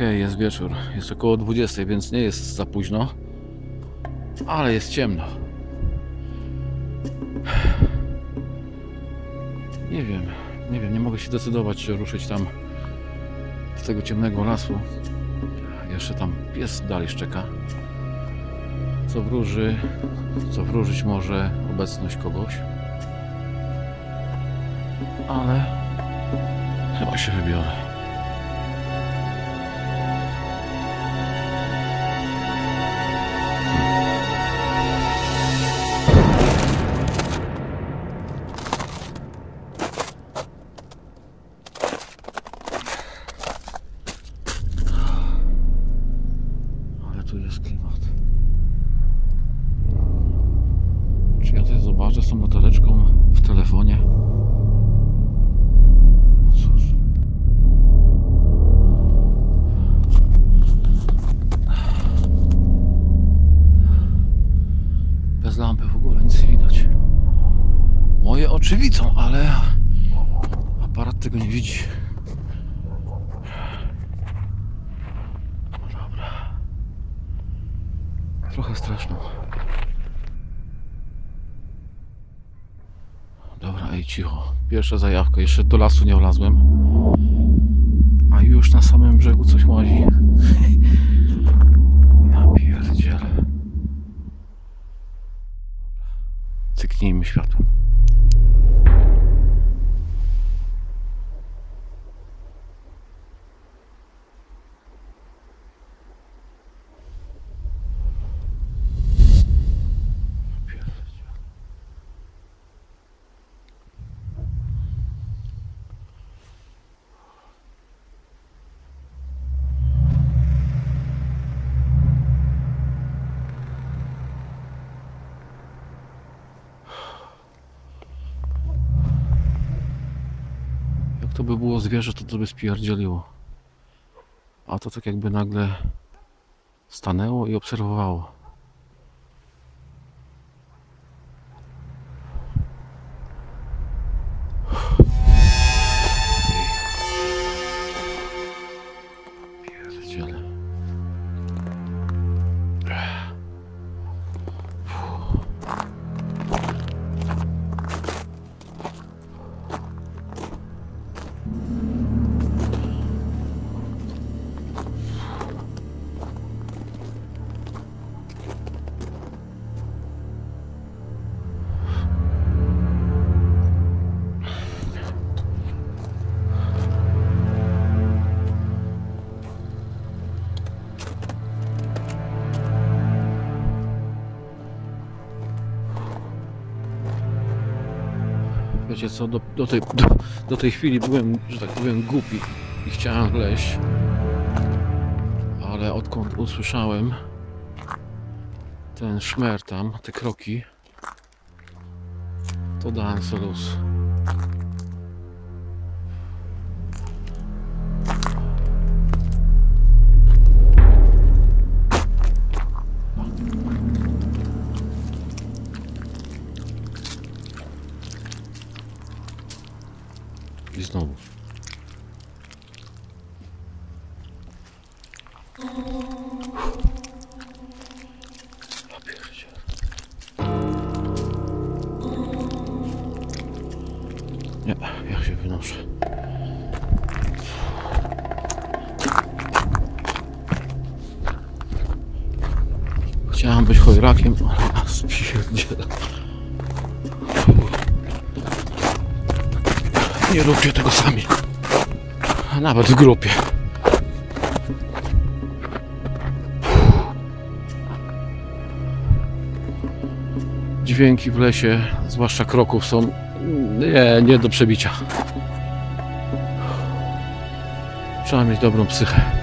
Okej, jest wieczór. Jest około 20, więc nie jest za późno. Ale jest ciemno. Nie wiem, nie wiem, nie mogę się decydować, czy ruszyć tam z tego ciemnego lasu. Jeszcze tam pies dalej szczeka. Co wróży, co wróżyć może obecność kogoś. Ale chyba się wybiorę. Ja coś zobaczę z tą buteleczką w telefonie? No cóż. Bez lampy w ogóle nic nie widać. Moje oczy widzą, ale aparat tego nie widzi. No dobra. Trochę straszno. Dobra, ej, cicho. Pierwsza zajawka. Jeszcze do lasu nie wlazłem. A już na samym brzegu coś łazi. Ja pierdzielę. Dobra. Cyknijmy światłem. To by było zwierzę, to to by spierdzieliło. A to tak jakby nagle stanęło i obserwowało. Wiecie co, do, do, tej, do, do tej chwili byłem, że tak powiem, głupi i chciałem wleźć. Ale odkąd usłyszałem ten szmer tam, te kroki, to dałem sobie. I znowu. Nie, ja się wynoszę. Chciałem być chojrakiem, ale spierdzielę. Nie róbcie tego sami. A nawet w grupie. Dźwięki w lesie, zwłaszcza kroków, są nie, nie do przebicia. Trzeba mieć dobrą psychę.